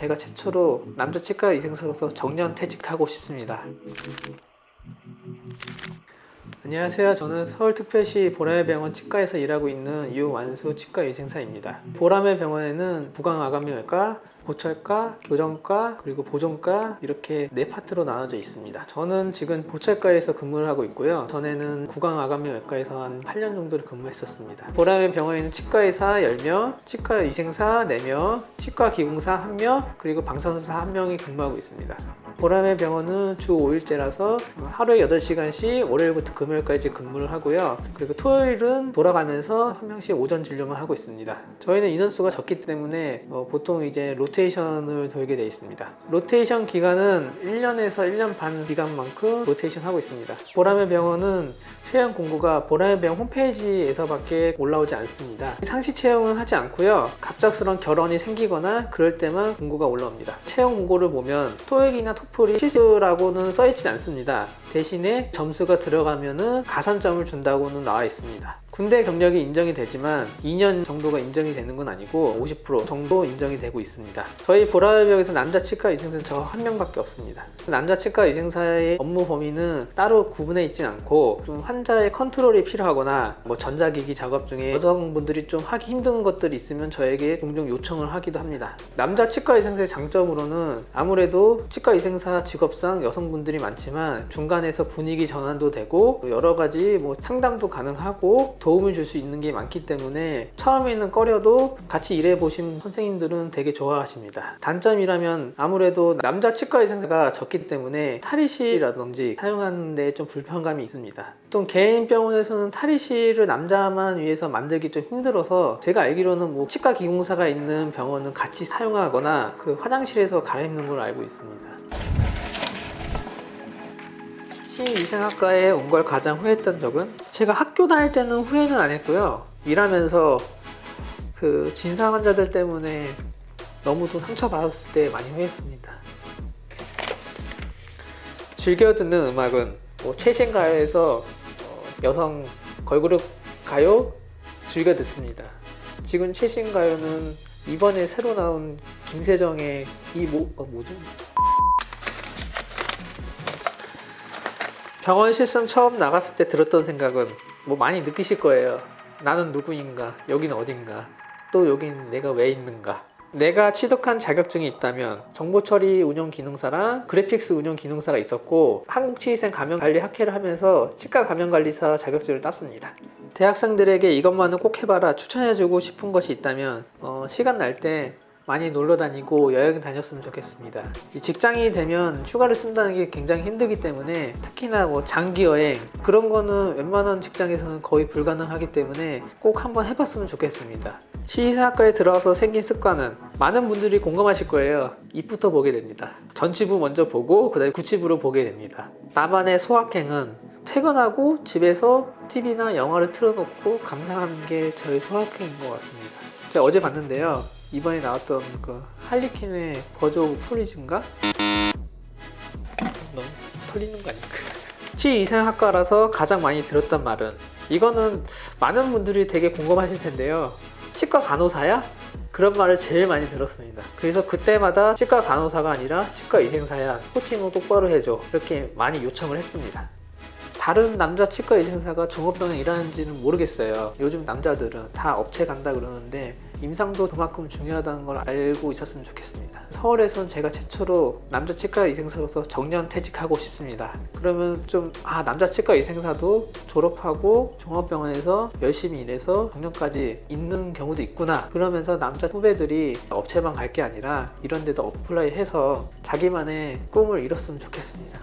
제가 최초로 남자 치과 의생사로서 정년 퇴직하고 싶습니다. 안녕하세요. 저는 서울특별시 보라매병원 치과에서 일하고 있는 유완수 치과 의생사입니다. 보라매 병원에는 부강아감염외과, 보철과, 교정과, 그리고 보존과 이렇게 네 파트로 나눠져 있습니다. 저는 지금 보철과에서 근무를 하고 있고요. 전에는 구강아감염외과에서 한 8년 정도를 근무했었습니다. 보라매 병원에는 치과의사 10명, 치과 의생사 4명, 치과 기공사 1명, 그리고 방선사 1명이 근무하고 있습니다. 보라매 병원은 주 5일제라서 하루에 8시간씩 월요일부터 금요일까지 근무를 하고요. 그리고 토요일은 돌아가면서 한 명씩 오전 진료만 하고 있습니다. 저희는 인원수가 적기 때문에 어, 보통 이제 로테이션을 돌게 돼 있습니다. 로테이션 기간은 1년에서 1년 반 기간만큼 로테이션 하고 있습니다. 보라매 병원은 채용 공고가 보라매 병원 홈페이지에서밖에 올라오지 않습니다. 상시 채용은 하지 않고요. 갑작스런 결혼이 생기거나 그럴 때만 공고가 올라옵니다. 채용 공고를 보면 토익이나 토 플이 필수라고는 써있지 않습니다. 대신에 점수가 들어가면은 가산점을 준다고는 나와 있습니다. 군대 경력이 인정이 되지만 2년 정도가 인정이 되는 건 아니고 50% 정도 인정이 되고 있습니다. 저희 보라협역에서 남자 치과 의생사는 저 한 명밖에 없습니다. 남자 치과 의생사의 업무 범위는 따로 구분해 있진 않고 좀 환자의 컨트롤이 필요하거나 뭐 전자기기 작업 중에 여성분들이 좀 하기 힘든 것들이 있으면 저에게 종종 요청을 하기도 합니다. 남자 치과 의생사의 장점으로는 아무래도 치과 의생사 직업상 여성분들이 많지만 중간에서 분위기 전환도 되고 여러 가지 뭐 상담도 가능하고 도 움을 줄 수 있는 게 많기 때문에 처음에는 꺼려도 같이 일해 보신 선생님들은 되게 좋아하십니다. 단점이라면 아무래도 남자 치과 의생사가 적기 때문에 탈의실이라든지 사용하는 데 좀 불편감이 있습니다. 또 개인 병원에서는 탈의실을 남자만 위해서 만들기 좀 힘들어서 제가 알기로는 뭐 치과 기공사가 있는 병원은 같이 사용하거나 그 화장실에서 갈아입는 걸로 알고 있습니다. 신이생학과에 온 걸 가장 후회했던 적은 제가 학교 다닐 때는 후회는 안 했고요. 일하면서 그 진상 환자들 때문에 너무도 상처받았을 때 많이 후회했습니다. 즐겨 듣는 음악은 뭐 최신 가요에서 어, 여성 걸그룹 가요 즐겨 듣습니다. 지금 최신 가요는 이번에 새로 나온 김세정의 이 뭐, 어, 뭐죠? 병원 실습 처음 나갔을 때 들었던 생각은 뭐 많이 느끼실 거예요. 나는 누구인가? 여긴 어딘가? 또 여긴 내가 왜 있는가? 내가 취득한 자격증이 있다면 정보처리 운영 기능사랑 그래픽스 운영 기능사가 있었고 한국치위생 감염관리학회를 하면서 치과 감염관리사 자격증을 땄습니다. 대학생들에게 이것만은 꼭 해봐라 추천해주고 싶은 것이 있다면 어, 시간 날 때 많이 놀러 다니고 여행 다녔으면 좋겠습니다. 이 직장이 되면 휴가를 쓴다는 게 굉장히 힘들기 때문에 특히나 뭐 장기 여행 그런 거는 웬만한 직장에서는 거의 불가능하기 때문에 꼭 한번 해봤으면 좋겠습니다. 치의사학과에 들어와서 생긴 습관은 많은 분들이 공감하실 거예요. 입부터 보게 됩니다. 전치부 먼저 보고 그다음에 구치부로 보게 됩니다. 나만의 소확행은 퇴근하고 집에서 TV나 영화를 틀어놓고 감상하는 게 저의 소확행인 것 같습니다. 제가 어제 봤는데요. 이번에 나왔던 그 할리퀸의 버즈 오브 프리즌가? 너무 털리는 거 아닐까? 치의생학과라서 가장 많이 들었단 말은 이거는 많은 분들이 되게 공감하실 텐데요. 치과 간호사야? 그런 말을 제일 많이 들었습니다. 그래서 그때마다 치과 간호사가 아니라 치과 의생사야. 호칭을 똑바로 해줘. 이렇게 많이 요청을 했습니다. 다른 남자 치과 의생사가 종업병에 일하는지는 모르겠어요. 요즘 남자들은 다 업체 간다 그러는데 임상도 그만큼 중요하다는 걸 알고 있었으면 좋겠습니다. 서울에선 제가 최초로 남자 치과 의생사로서 정년 퇴직하고 싶습니다. 그러면 좀, 아, 남자 치과 의생사도 졸업하고 종합병원에서 열심히 일해서 정년까지 있는 경우도 있구나. 그러면서 남자 후배들이 업체만 갈 게 아니라 이런 데도 어플라이 해서 자기만의 꿈을 이뤘으면 좋겠습니다.